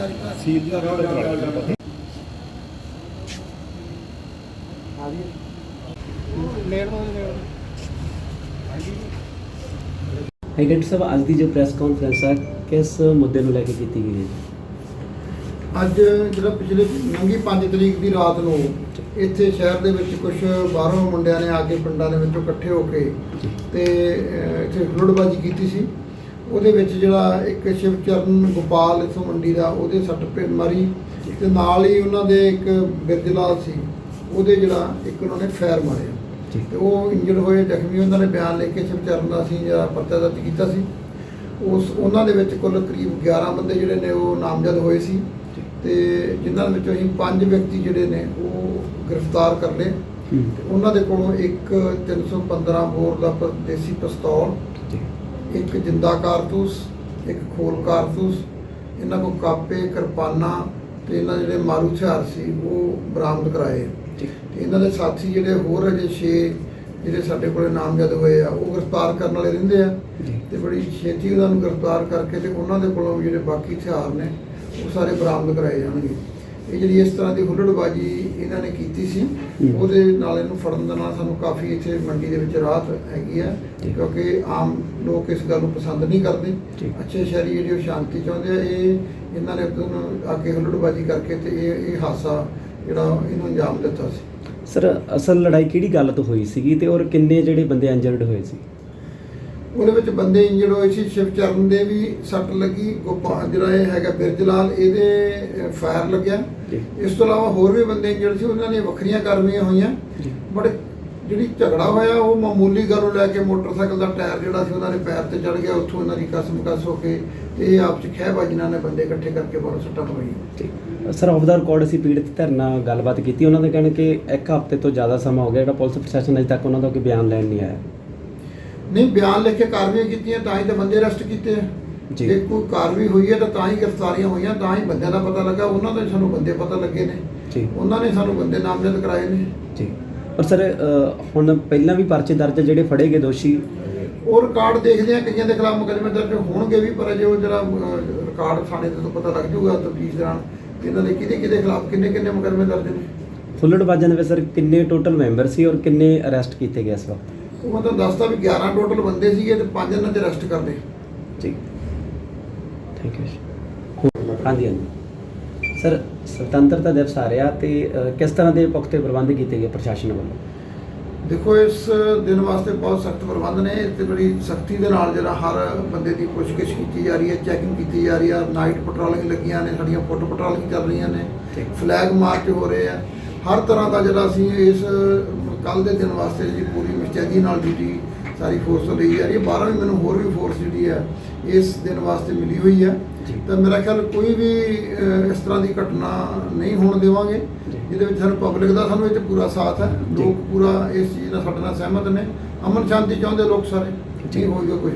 ਸੀਲ ਦਾ ਰੋਡ ਹੈ ਡਾਕਟਰ ਸਾਹਿਬ ਅੱਜ ਦੀ ਜੋ ਪ੍ਰੈਸ ਕਾਨਫਰੰਸ ਹੈ ਕਿਸ ਮੁੱਦੇ ਨੂੰ ਲੈ ਕੇ ਕੀਤੀ ਗਈ ਹੈ ਅੱਜ ਜਿਹੜਾ ਪਿਛਲੇ ਨੰਗੀ 5 ਤਰੀਕ ਦੀ ਰਾਤ ਨੂੰ ਇੱਥੇ ਸ਼ਹਿਰ ਦੇ ਵਿੱਚ ਕੁਝ ਬਾਹਰੋਂ ਮੁੰਡਿਆਂ ਨੇ ਆ ਕੇ ਪਿੰਡਾਂ ਦੇ ਵਿੱਚੋਂ ਇਕੱਠੇ ਹੋ ਕੇ ਤੇ ਇੱਥੇ ਹੁਲੜਬਾਜੀ ਕੀਤੀ ਸੀ ਉਹਦੇ ਵਿੱਚ ਜਿਹੜਾ ਇੱਕ ਸ਼ਿਵਚਰਨ ਗੋਪਾਲ ਇਥੋਂ ਮੰਡੀ ਦਾ ਉਹਦੇ ਸੱਟ ਪੇ ਮਾਰੀ ਤੇ ਨਾਲ ਹੀ ਉਹਨਾਂ ਦੇ ਇੱਕ ਬਿਰਜਲਾਲ ਸੀ ਉਹਦੇ ਜਿਹੜਾ ਇੱਕ ਉਹਨਾਂ ਨੇ ਫਾਇਰ ਮਾਰਿਆ। ਤੇ ਉਹ ਇੰਜਰਡ ਹੋਏ ਜ਼ਖਮੀ ਉਹਨਾਂ ਨੇ ਬਿਆਨ ਲੈ ਕੇ ਸ਼ਿਵਚਰਨ ਦਾ ਅਸੀਂ ਜਿਹੜਾ ਪਰਚਾ ਦਰਜ ਕੀਤਾ ਸੀ। ਉਸ ਉਹਨਾਂ ਦੇ ਵਿੱਚ ਕੁੱਲ ਕਰੀਬ 11 ਬੰਦੇ ਜਿਹੜੇ ਨੇ ਉਹ ਨਾਮਜ਼ਦ ਹੋਏ ਸੀ। ਤੇ ਜਿਨ੍ਹਾਂ ਦੇ ਵਿੱਚੋਂ ਅਸੀਂ ਪੰਜ ਵਿਅਕਤੀ ਜਿਹੜੇ ਨੇ ਉਹ ਗ੍ਰਿਫਤਾਰ ਕਰ ਲਏ। ਉਹਨਾਂ ਦੇ ਕੋਲੋਂ ਇੱਕ 315 ਬੋਰ ਦਾ ਦੇਸੀ ਪਿਸਤੌਲ ਇੱਕ ਜਿੰਦਾ ਕਾਰਤੂਸ ਇੱਕ ਖੋਲ ਕਾਰਤੂਸ ਇਹਨਾਂ ਕੋਲ ਕਾਪੇ ਕਿਰਪਾਨਾਂ ਤੇ ਇਹਨਾਂ ਜਿਹੜੇ ਮਾਰੂ ਹਥਿਆਰ ਸੀ ਉਹ ਬਰਾਮਦ ਕਰਾਏ। ਤੇ ਇਹਨਾਂ ਦੇ ਸਾਥੀ ਜਿਹੜੇ ਹੋਰ ਅਜੇ 6 ਜਿਹੜੇ ਸਾਡੇ ਕੋਲੇ ਨਾਮਜ਼ਦ ਹੋਏ ਆ ਉਹ ਗ੍ਰਿਫਤਾਰ ਕਰਨ ਵਾਲੇ ਰਹਿੰਦੇ ਆ। ਤੇ ਬੜੀ ਛੇਤੀ ਉਹਨਾਂ ਨੂੰ ਗ੍ਰਿਫਤਾਰ ਕਰਕੇ ਤੇ ਉਹਨਾਂ ਦੇ ਕੋਲੋਂ ਜਿਹੜੇ ਬਾਕੀ ਹਥਿਆਰ ਨੇ ਉਹ ਸਾਰੇ ਬਰਾਮਦ ਕਰਾਏ ਜਾਣਗੇ। ਇਹ ਜਿਹੜੀ ਇਸ ਤਰ੍ਹਾਂ ਦੀ ਹੁੱਲੜਬਾਜੀ ਇਹਨਾਂ ਨੇ ਕੀਤੀ ਸੀ। ਉਹਦੇ ਨਾਲ ਇਹਨੂੰ ਫੜਨ ਦੇ ਨਾਲ ਸਾਨੂੰ ਕਾਫੀ ਇੱਥੇ ਮੰਡੀ ਦੇ ਵਿੱਚ ਰਾਹਤ ਹੈਗੀ ਆ। ਕਿਉਂਕਿ ਆਮ ਲੋਕ ਇਸ ਗੱਲ ਨੂੰ ਪਸੰਦ ਨਹੀਂ ਕਰਦੇ। ਅੱਛੇ ਸ਼ਹਿਰੀ ਜਿਹੜੇ ਉਹ ਸ਼ਾਂਤੀ ਚਾਹੁੰਦੇ ਆ ਇਹ ਇਹਨਾਂ ਨੇ ਉਦੋਂ ਆ ਕੇ ਹੁੱਲੜਬਾਜੀ ਕਰਕੇ ਤੇ ਇਹ ਇਹ ਹਾਦਸਾ ਜਿਹੜਾ ਇਹਨੂੰ ਅੰਜਾਮ ਦਿੱਤਾ ਸੀ ਸਰ ਅਸਲ ਲੜਾਈ ਕਿਹੜੀ ਗੱਲ ਤੋਂ ਹੋਈ ਸੀਗੀ ਤੇ ਔਰ ਕਿੰਨੇ ਜਿਹੜੇ ਬੰਦੇ ਇੰਜਰਡ ਹੋਏ ਸੀ ਉਹਦੇ ਵਿੱਚ ਬੰਦੇ ਇੰਜਰਡ ਹੋਏ ਸੀ ਸ਼ਿਵਚਰਨ ਦੇ ਵੀ ਸੱਟ ਲੱਗੀ ਗੋਪਾਲ ਜਿਹੜਾ ਇਹ ਹੈਗਾ ਬਿਰਜਲਾਲ ਇਹਦੇ ਫਾਇਰ ਲੱਗਿਆ। ਇਸ ਤੋਂ ਇਲਾਵਾ ਹੋਰ ਵੀ ਬੰਦੇ ਇੰਜਰਡ ਸੀ ਉਹਨਾਂ ਨੇ ਵੱਖਰੀਆਂ ਕਾਰਵਾਈਆਂ ਹੋਈਆਂ। ਬਟ ਜਿਹੜੀ ਝਗੜਾ ਹੋਇਆ ਉਹ ਮਾਮੂਲੀ ਗੱਲ ਨੂੰ ਲੈ ਕੇ ਮੋਟਰਸਾਈਕਲ ਦਾ ਟਾਇਰ ਜਿਹੜਾ ਸੀ ਉਹਨਾਂ ਦੇ ਪੈਰ ਤੇ ਚੜ ਗਿਆ ਉੱਥੋਂ ਇਹਨਾਂ ਦੀ ਕਸਮ-ਕਸ ਹੋ ਕੇ ਤੇ ਇਹ ਆਪਸ ਚ ਖਹਿਬਾਜ਼ੀ ਨਾਲ ਨੇ ਬੰਦੇ ਇਕੱਠੇ ਕਰਕੇ ਬਹੁਤ ਸੱਟਾਂ ਪਵਾਈਆਂ ਸਰ ਆਫ ਦਾ ਰਿਕਾਰਡ ਅਸੀਂ ਪੀੜਤ ਧਿਰ ਨਾਲ ਗੱਲਬਾਤ ਕੀਤੀ ਉਹਨਾਂ ਦੇ ਕਹਿਣ ਕਿ ਇੱਕ ਹਫ਼ਤੇ ਤੋਂ ਜ਼ਿਆਦਾ ਸਮਾਂ ਹੋ ਗਿਆ ਜਿਹੜਾ ਪੁਲਿਸ ਪ੍ਰਸ਼ਾਸਨ ਅਜੇ ਤੱਕ ਉਹਨਾਂ ਦਾ ਕੋਈ ਬਿਆਨ ਲੈਣ ਨਹੀਂ ਆਇਆ। ਨਹੀਂ ਬਿਆਨ ਲਿਖ ਕੇ ਕਾਰਵਾਈਆਂ ਕੀਤੀਆਂ ਤਾਂ ਹੀ ਤਾਂ ਬੰਦੇ ਅਰੈਸਟ ਕੀਤੇ ਆ। ਜੀ। ਜੇ ਕੋਈ ਕਾਰਵਾਈ ਹੋਈ ਹੈ ਤਾਂ ਤਾਂ ਹੀ ਗ੍ਰਿਫਤਾਰੀਆਂ ਹੋਈਆਂ ਤਾਂ ਹੀ ਬੰਦਿਆਂ ਦਾ ਪਤਾ ਲੱਗਾ ਉਹਨਾਂ ਦੇ ਸਾਨੂੰ ਬੰਦੇ ਪਤਾ ਲੱਗੇ ਨੇ। ਜੀ। ਉਹਨਾਂ ਨੇ ਸਾਨੂੰ ਬੰਦੇ ਨਾਮਜ਼ਦ ਕਰਾਏ ਨੇ। ਜੀ। ਪਰ ਸਰ ਹੁਣ ਪਹਿਲਾਂ ਵੀ ਪਰਚੇ ਦਰਜ ਆ ਜਿਹੜੇ ਫੜੇ ਗਏ ਦੋਸ਼ੀ। ਉਹ ਰਿਕਾਰਡ ਦੇਖਦੇ ਆ ਕਈਆਂ ਦੇ ਖਿਲਾਫ ਮੁਕੱਦਮੇ ਦਰਜ ਹੋਣਗੇ ਵੀ ਪਰ ਅਜੇ ਉਹ ਜਿਹੜਾ ਅਹ, ਰਿਕਾਰਡ ਥਾਣੇ ਦੇ ਤੋਂ ਪਤਾ ਲੱਗ ਜਾਊਗਾ ਤਫਤੀਸ਼ ਦੌਰਾਨ ਕਿ ਇਹਨਾਂ ਦੇ ਕਿਹਦੇ ਕਿਹਦੇ ਖਿਲਾਫ ਕਿੰਨੇ ਕਿੰਨੇ ਮੁਕੱਦਮੇ ਦਰਜ ਨੇ। ਹੁੱਲੜਬਾਜ਼ਾਂ ਦੇ ਵਿੱਚ ਸਰ ਕਿੰਨੇ ਟੋਟਲ ਮੈਂਬਰ ਸੀ ਔਰ ਕਿੰਨੇ ਅਰੈਸਟ ਕੀਤੇ ਗਏ ਇਸ ਵਕਤ? ਉਹ ਮੈਂ ਤੁਹਾਨੂੰ ਦੱਸਦਾ ਵੀ 11 ਟੋਟਲ ਬੰਦੇ ਸੀਗੇ ਤੇ ਪੰਜ ਇਹਨਾਂ ਤੇ ਅਰੈਸਟ ਕਰ ਲਏ। ਜੀ। ਥੈਂਕ ਯੂ ਹਾਂਜੀ ਹਾਂਜੀ। ਸਰ ਸੁਤੰਤਰਤਾ ਦਿਵਸ ਆ ਰਿਹਾ ਤੇ ਕਿਸ ਤਰ੍ਹਾਂ ਦੇ ਪੁਖਤੇ ਪ੍ਰਬੰਧ ਕੀਤੇ ਗਏ ਪ੍ਰਸ਼ਾਸਨ ਵੱਲੋਂ? ਦੇਖੋ ਇਸ ਦਿਨ ਵਾਸਤੇ ਬਹੁਤ ਸਖਤ ਪ੍ਰਬੰਧ ਨੇ। ਤੇ ਬੜੀ ਸਖਤੀ ਦੇ ਨਾਲ ਜਿਹੜਾ ਹਰ ਬੰਦੇ ਦੀ ਪੁੱਛਗਿੱਛ ਕੀਤੀ ਜਾ ਰਹੀ ਹੈ ਚੈਕਿੰਗ ਕੀਤੀ ਜਾ ਰਹੀ ਹੈ। ਨਾਈਟ ਪੈਟਰੋਲਿੰਗ ਲੱਗੀਆਂ ਨੇ ਸਾਡੀਆਂ ਫੁੱਟ ਪੈਟਰੋਲਿੰਗ ਚੱਲ ਰਹੀਆਂ ਨੇ। ਫਲੈਗ ਮਾਰਚ ਹੋ ਰਹੇ ਆ। ਹਰ ਤਰ੍ਹਾਂ ਦਾ ਜਿਹੜਾ ਅਸੀਂ ਇਸ ਕੱਲ ਦੇ ਦਿਨ ਵਾਸਤੇ ਜੀ ਪੂਰੀ ਮੁਸਤੈਦੀ ਨਾਲ ਡਿਊਟੀ ਸਾਰੀ ਫੋਰਸ ਤੋਂ ਲਈ ਜਾ ਰਹੀ ਹੈ ਬਾਹਰੋਂ ਵੀ ਮੈਨੂੰ ਹੋਰ ਵੀ ਫੋਰਸ ਜਿਹੜੀ ਹੈ ਇਸ ਦਿਨ ਵਾਸਤੇ ਮਿਲੀ ਹੋਈ ਹੈ। ਤਾਂ ਮੇਰਾ ਖਿਆਲ ਕੋਈ ਵੀ ਇਸ ਤਰ੍ਹਾਂ ਦੀ ਘਟਨਾ ਨਹੀਂ ਹੋਣ ਦੇਵਾਂਗੇ। ਜਿਹਦੇ ਵਿੱਚ ਸਾਨੂੰ ਪਬਲਿਕ ਦਾ ਸਾਨੂੰ ਇਹ 'ਚ ਪੂਰਾ ਸਾਥ ਹੈ। ਲੋਕ ਪੂਰਾ ਇਸ ਚੀਜ਼ ਨਾਲ ਸਾਡੇ ਨਾਲ ਸਹਿਮਤ ਨੇ ਅਮਨ ਸ਼ਾਂਤੀ ਚਾਹੁੰਦੇ ਲੋਕ ਸਾਰੇ। ਨਹੀਂ ਹੋਏਗਾ ਕੁਝ